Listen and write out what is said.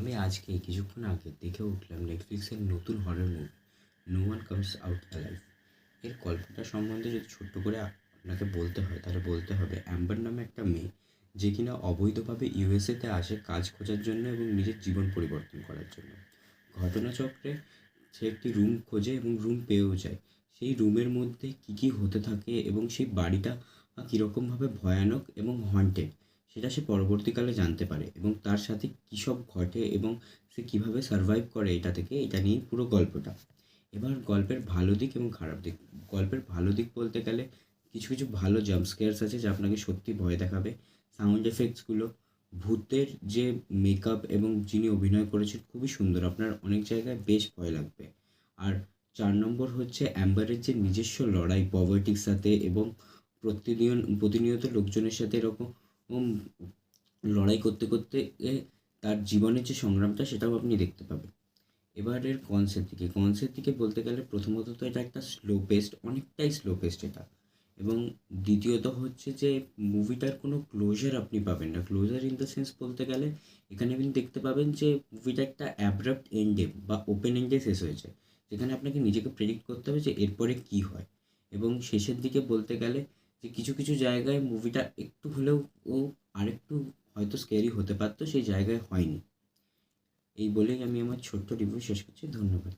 আমি আজকে কিছুক্ষণ আগে দেখে উঠলাম নেটফ্লিক্সের নতুন horror movie no one comes out alive এর গল্পটা সম্বন্ধে যদি ছোট্ট করে আপনাকে বলতে হয়, তাহলে বলতে হবে অ্যাম্বার নামে একটা মেয়ে, যে কিনা অবৈধভাবে ইউএসএতে আসে কাজ খোঁজার জন্য এবং নিজের জীবন পরিবর্তন করার জন্য। ঘটনাচক্রে সে একটি রুম খোঁজে এবং রুম পেয়েও যায়। সেই রুমের মধ্যে কী কী হতে থাকে এবং সেই বাড়িটা কীরকমভাবে ভয়ানক এবং হন্টেড সেটা সে পরবর্তীকালে জানতে পারে এবং তার সাথে কী সব ঘটে এবং সে কীভাবে সারভাইভ করে এটা থেকে, এটা নিয়েই পুরো গল্পটা। এবার গল্পের ভালো দিক এবং খারাপ দিক। গল্পের ভালো দিক বলতে গেলে কিছু কিছু ভালো জাম্প স্কেয়ার্স আছে যা আপনাকে সত্যি ভয় দেখাবে। সাউন্ড এফেক্টসগুলো ভূতের যে মেকআপ এবং যিনি অভিনয় করেছেন খুবই সুন্দর। আপনার অনেক জায়গায় বেশ ভয় লাগবে। আর চার নম্বর হচ্ছে অ্যাম্বারের যে নিজস্ব লড়াই পভার্টির সাথে এবং প্রতিনিয়ন প্রতিনিয়ত লোকজনের সাথে এরকম লড়াই করতে করতে তার জীবনের যে সংগ্রামটা, সেটাও আপনি দেখতে পাবেন। এবারের কনসেপ্ট দিকে। কনসেপ্ট দিকে বলতে গেলে প্রথমত তো এটা একটা স্লো পেস্ট অনেকটাই স্লো পেস্ট এটা। এবং দ্বিতীয়ত হচ্ছে যে মুভিটার কোনো ক্লোজার আপনি পাবেন না। ক্লোজার ইন দ্য সেন্স বলতে গেলে, এখানে আপনি দেখতে পাবেন যে মুভিটা একটা অ্যাব্রাপ্ট এন্ডে বা ওপেন এন্ডে শেষ হয়েছে যেখানে আপনাকে নিজেকে প্রেডিক্ট করতে হবে যে এরপরে কী হয়। এবং শেষের দিকে বলতে গেলে যে কিছু কিছু জায়গায় মুভিটা একটু হলেও ও আরেকটু হয়তো স্কেরি হতে পারতো, সেই জায়গায় হয়নি। এই বলেই আমি আমার ছোট্ট রিভিউ শেষ করছি। ধন্যবাদ।